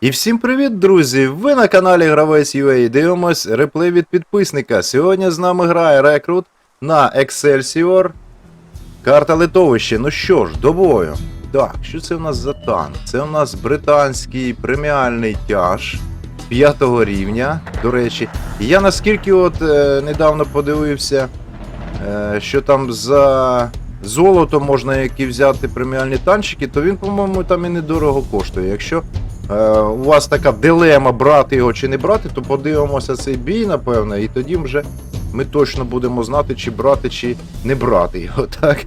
І всім привіт, друзі! Ви на каналі Гравець UA. Дивимось реплей від підписника. Сьогодні з нами грає рекрут на Excelsior. Карта литовище. Ну що ж, до бою. Так, що це в нас за танк? Це у нас британський преміальний тяж 5 рівня. До речі, я наскільки от е, недавно подивився, е, що там за золото можна які взяти преміальні танчики, то він, по-моєму, там і недорого коштує. Якщо у вас така дилема брати його чи не брати, то подивимося цей бій, напевно, і тоді вже ми точно будемо знати, чи брати, чи не брати його, так?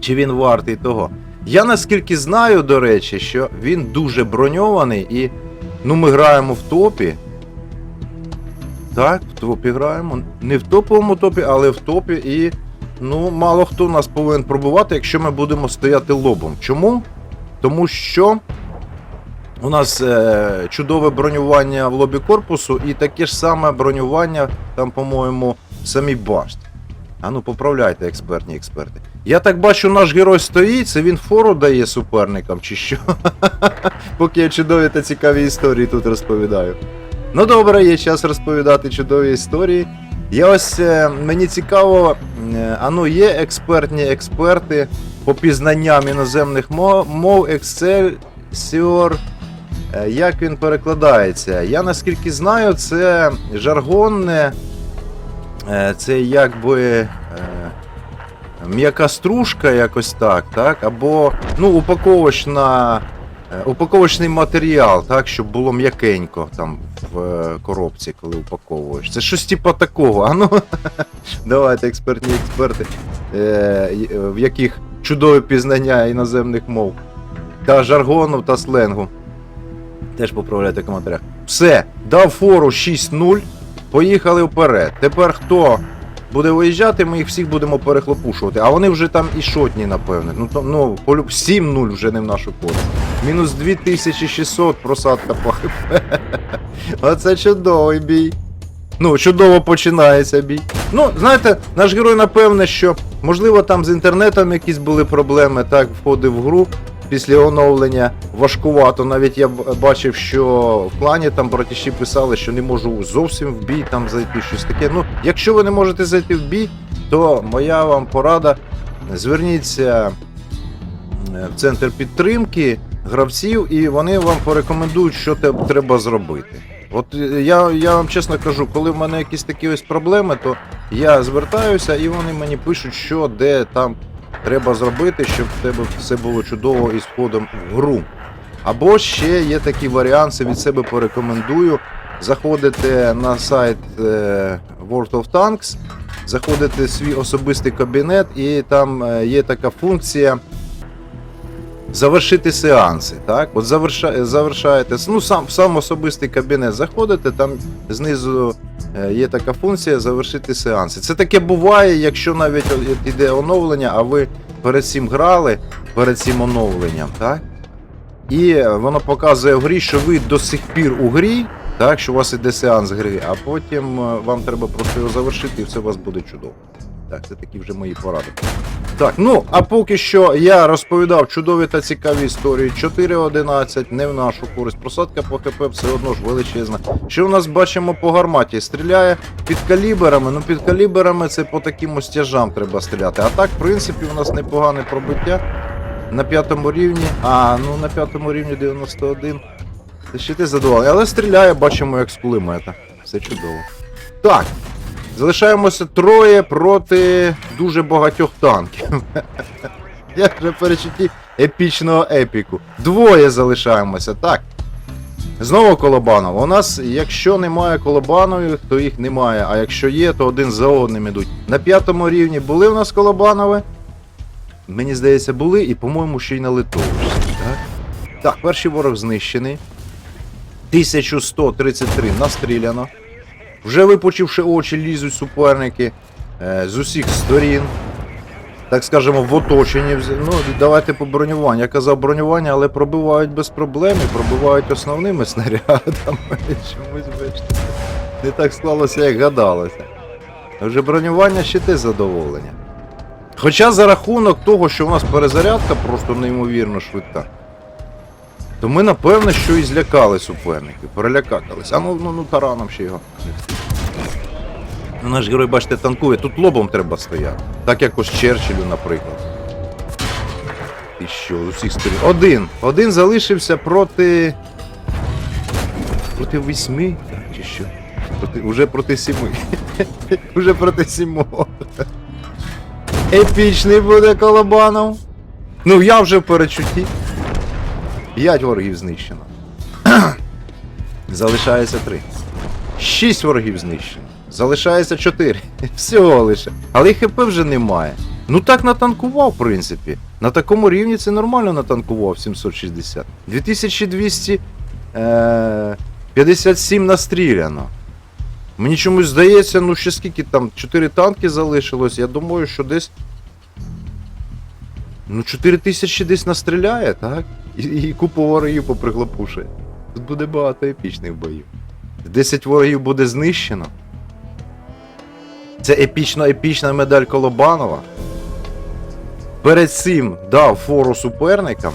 чи він вартий того. Я наскільки знаю, до речі, що він дуже броньований і ну, ми граємо в топі. Так, в топі граємо. Не в топовому топі, але в топі. І ну, мало хто нас повинен пробувати, якщо ми будемо стояти лобом. Чому? Тому що у нас е, чудове бронювання в лобі корпусу і таке ж саме бронювання, там, по-моєму, в самій башті. А ну поправляйте, експертні експерти. Я так бачу, наш герой стоїть, це він фору дає суперникам, чи що? Поки я чудові та цікаві історії тут розповідаю. Ну добре, є час розповідати чудові історії. Я ось е, мені цікаво, е, а ну є експертні експерти по пізнанням іноземних мов, мов Excelsior, як він перекладається. Я наскільки знаю, це жаргонне, е, це якби. е, М'яка стружка, якось так, так? Або ну, упаковочна, е, упаковочний матеріал, так, щоб було м'якенько там в е, коробці, коли упаковуєш. Це щось типу такого. А ну, давайте, експертні експерти, е, е, в яких чудове пізнання іноземних мов та жаргону та сленгу. Теж поправляйте в коментарях. Все, дав фору 6-0. Поїхали вперед. Тепер хто буде виїжджати, ми їх всіх будемо перехлопушувати. А вони вже там і шотні, напевне. Ну, то, ну полюб 7-0 вже не в нашу користь. Мінус 2600 просадка по ХП. Оце чудовий бій. Ну, чудово починається бій. Ну, знаєте, наш герой, напевне, що можливо там з інтернетом якісь були проблеми, так, входив в гру після оновлення важкувато. Навіть я бачив, що в плані там братіші писали, що не можу зовсім в бій там зайти, щось таке. Ну, якщо ви не можете зайти в бій, то моя вам порада. Зверніться е, в центр підтримки гравців, і вони вам порекомендують, що треба зробити. От е, я, я вам чесно кажу, коли в мене якісь такі ось проблеми, то я звертаюся і вони мені пишуть, що де там треба зробити, щоб в тебе все було чудово із входом в гру. Або ще є такий варіант, це від себе порекомендую. Заходите на сайт е, World of Tanks, заходите в свій особистий кабінет, і там е, є така функція завершити сеанси. Так? От заверша, завершаєте, ну сам, сам особистий кабінет заходите, там знизу є така функція завершити сеанси. Це таке буває, якщо навіть іде оновлення, а ви перед цим грали, перед цим оновленням, так? І воно показує в грі, що ви до сих пір у грі, так, що у вас іде сеанс гри, а потім е, вам треба просто його завершити, і все у вас буде чудово. Так, це такі вже мої поради. Так, ну а поки що я розповідав чудові та цікаві історії. 4.11, не в нашу користь. Просадка по ХП все одно ж величезна. Що у нас бачимо по гарматі? Стріляє під каліберами. Ну під каліберами це по таким ось тяжам треба стріляти. А так, в принципі, у нас непогане пробиття. На п'ятому рівні. А, ну на п'ятому рівні 91. Це ще ти задоволений. Але стріляє, бачимо, як з кулемета. Все чудово. Так. Залишаємося троє проти дуже багатьох танків. Я вже перечутті епічного епіку. Двоє залишаємося, так. Знову Колобанов. У нас, якщо немає Колобанових, то їх немає. А якщо є, то один за одним ідуть. На п'ятому рівні були у нас Колобанови. Мені здається, були, і, по-моєму, ще й на литовищі. Так, так перший ворог знищений. 1133 настріляно. Вже випучивши очі, лізуть суперники е, з усіх сторін. Так скажемо, в оточенні. Ну, давайте по бронюванню. Я казав бронювання, але пробивають без проблем і пробивають основними снарядами. Чомусь бачите. Не так склалося, як гадалося. Вже бронювання ще те задоволення. Хоча за рахунок того, що у нас перезарядка просто неймовірно швидка. То ми напевно що і злякали суперників, перелякакались. А ну, ну, ну тараном ще його. Ну, наш герой, бачите, танкує. Тут лобом треба стояти. Так як ось Черчиллю, наприклад. І що, з усіх сторін. Один. Один залишився проти. Проти восьми? Чи що? Проти... Уже проти сіми. Уже проти сімох. Епічний буде Колобанов. Ну, я вже в перечутті. П'ять ворогів знищено. Залишається три. Шість ворогів знищено. Залишається чотири. Всього лише. Але і ХП вже немає. Ну так натанкував, в принципі. На такому рівні це нормально натанкував 760. 2257 настріляно. Мені чомусь здається, ну ще скільки там, 4 танки залишилось. Я думаю, що десь. Ну, 4 тисячі десь настріляє, так? І, і купу ворогів поприглопушує. Тут буде багато епічних боїв. 10 ворогів буде знищено. Це епічно-епічна медаль Колобанова. Перед цим дав фору суперникам.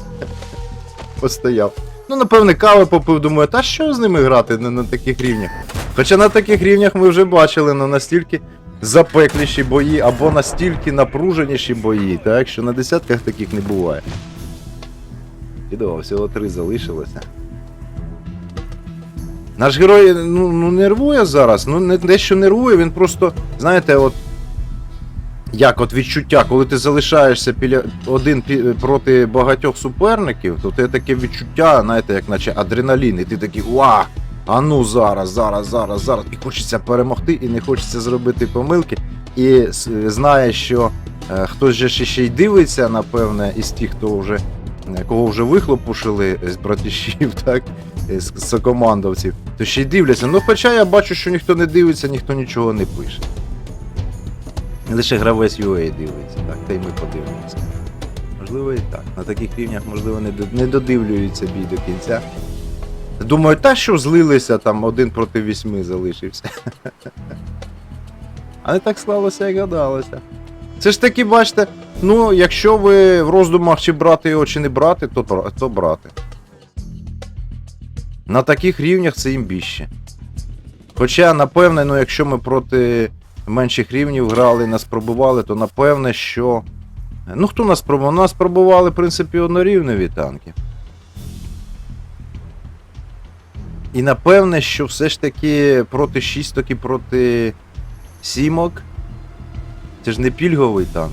Постояв. Ну, напевне, кави попив, думаю, та що з ними грати на, на таких рівнях? Хоча на таких рівнях ми вже бачили ну, настільки запекліші бої або настільки напруженіші бої, так що на десятках таких не буває. Чудово, всього три залишилося. Наш герой ну, ну, нервує зараз, ну не дещо нервує, він просто, знаєте, от. Як от відчуття, коли ти залишаєшся біля один проти багатьох суперників, то ти таке відчуття, знаєте, як наче адреналін, і ти такий уа! А ну зараз, зараз, зараз, зараз. І хочеться перемогти, і не хочеться зробити помилки. І знаєш, що е, хтось же ще й дивиться, напевне, із тих, хто вже кого вже вихлопушили з братішів, так, е, з сокомандовців, то ще й дивляться. Ну, хоча я бачу, що ніхто не дивиться, ніхто нічого не пише. Лише гравець UA дивиться, так, та й ми подивимося. Можливо і так. На таких рівнях, можливо, не, додивлюються бій до кінця. Думаю, та що злилися, там один проти вісьми залишився. А не так склалося, як гадалося. Це ж таки, бачите, ну, якщо ви в роздумах чи брати його, чи не брати, то, то брати. На таких рівнях це імбіще. Хоча, напевне, ну, якщо ми проти менших рівнів грали, нас пробували, то напевне, що. Ну, хто нас пробував? Нас пробували, в принципі, однорівневі танки. І напевне, що все ж таки проти шісток і проти сімок. Це ж не пільговий танк.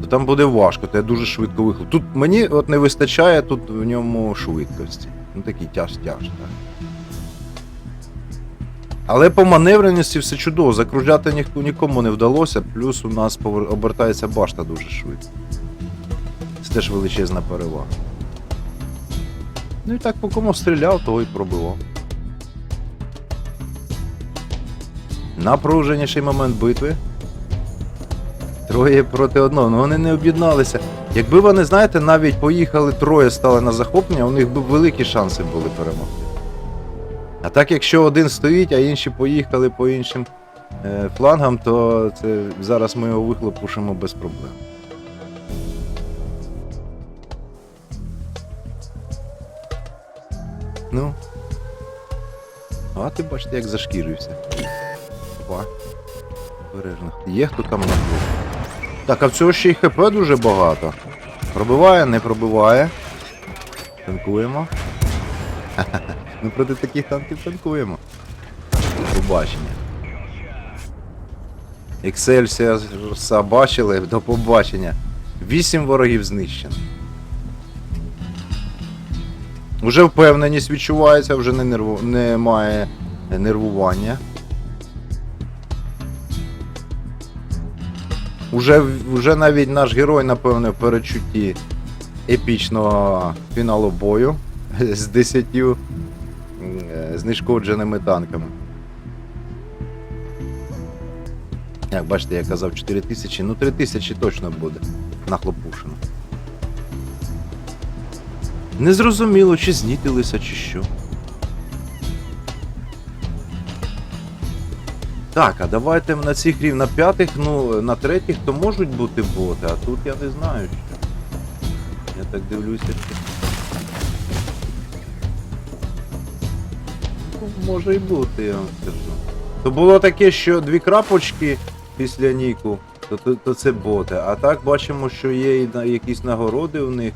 То там буде важко, то я дуже швидко вихлоп. Тут мені от не вистачає тут в ньому швидкості. Ну такий тяж-тяж, так. Але по маневреності все чудово. Закружляти ніхто нікому не вдалося, плюс у нас повер- обертається башта дуже швидко. Це теж величезна перевага. Ну і так по кому стріляв, того і пробивав. Напруженіший момент битви. Троє проти одного. Ну вони не об'єдналися. Якби вони, знаєте, навіть поїхали троє стали на захоплення, у них би великі шанси були перемогти. А так, якщо один стоїть, а інші поїхали по іншим е, флангам, то це зараз ми його вихлопушимо без проблем. Ну. А ти бачите, як зашкірився. Опа. Обережно. Є хто там на двох. Так, а в цього ще й ХП дуже багато. Пробиває, не пробиває. Танкуємо. Ну проти таких танків танкуємо. Побачення. Excelsior бачили, до побачення. Вісім ворогів знищено. Уже впевненість відчувається, вже не нерву... немає нервування. Уже, уже навіть наш герой, напевне, в перечутті епічного фіналу бою з 10 м, е, знешкодженими танками. Як бачите, я казав 4000, ну 3000 точно буде нахлопушено. Незрозуміло, чи знітилися, чи що. Так, а давайте на цих рів на п'ятих, ну на третіх то можуть бути боти, а тут я не знаю що. Я так дивлюся. що- Ну, Може і бути, я вам скажу. То було таке, що дві крапочки після Ніку, то, то, то це боти. А так бачимо, що є і якісь нагороди у них.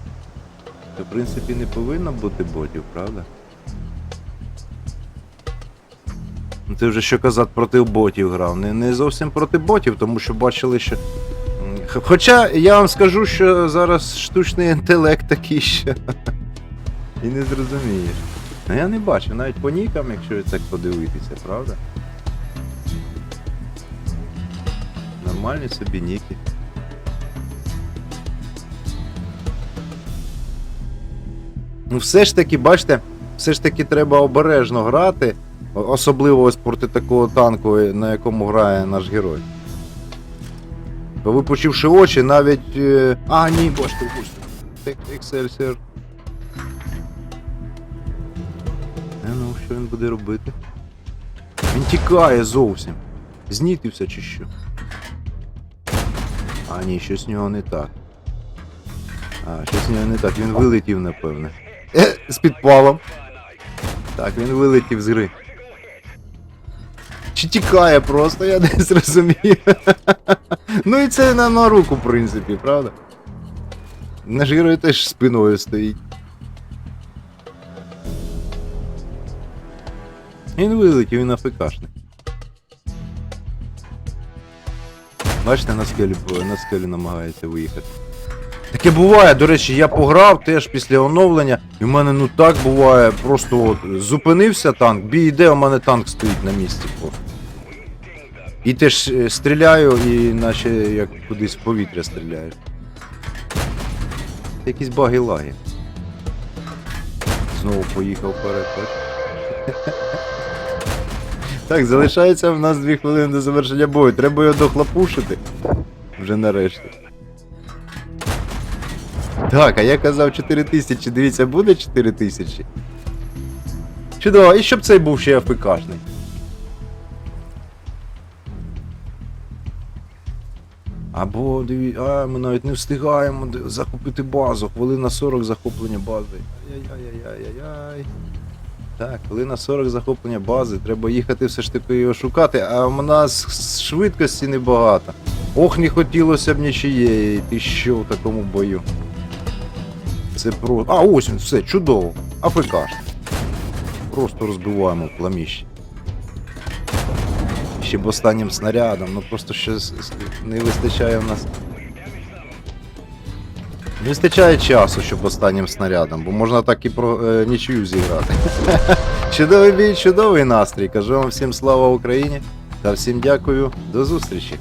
То в принципі не повинно бути ботів, правда? Ну, Ти вже що казати проти ботів грав. Не, не зовсім проти ботів, тому що бачили, що. Хоча я вам скажу, що зараз штучний інтелект такий, що. І не зрозумієш. Ну я не бачу, навіть по нікам, якщо так подивитися, правда? Нормальні собі ніки. Ну все ж таки, бачите, все ж таки треба обережно грати, особливо ось проти такого танку, на якому грає наш герой. Бо ви очі, навіть. е, А, ні, бачите, бачите. Excelsior. Е, ну, що він буде робити? Він тікає зовсім. Знітився чи що? А, ні, щось в нього не так. А, щось в нього не так. Він вилетів, напевне. Е, з підпалом. Так, він вилетів з гри. Чи тікає просто, я не зрозумів. ну і це на, на руку, в принципі, правда? Наш герой теж спиною стоїть. Він вилетів, він АФКшник. Бачите, на скелі, на скелі намагається виїхати. Таке буває, до речі, я пограв теж після оновлення, і в мене ну так буває, просто от зупинився танк, бій йде, у мене танк стоїть на місці просто. І теж е, стріляю, і наче як кудись в повітря стріляєш. Якісь баги-лаги. Знову поїхав вперед. Так, залишається в нас 2 хвилини до завершення бою. Треба його дохлопушити. Вже нарешті. Так, а я казав 4000, дивіться, буде 4000. Чудово, і щоб цей був ще АФКшний. Або диві... А, ми навіть не встигаємо захопити базу. Хвилина 40 захоплення бази. Ай-яй-яй-яй-яй. Так, хвилина 40 захоплення бази. Треба їхати все ж таки його шукати, а в нас швидкості небагато. Ох, не хотілося б нічиєї. Ти що в такому бою? Це про. А, ось він, все, чудово. АФК. Просто розбиваємо пламіщі. Ще останнім снарядом, ну просто з- не вистачає в нас. Не вистачає часу, щоб останнім снарядом, бо можна так і про е, нічию зіграти. чудовий бій, чудовий настрій. Кажу вам всім слава Україні та всім дякую. До зустрічі!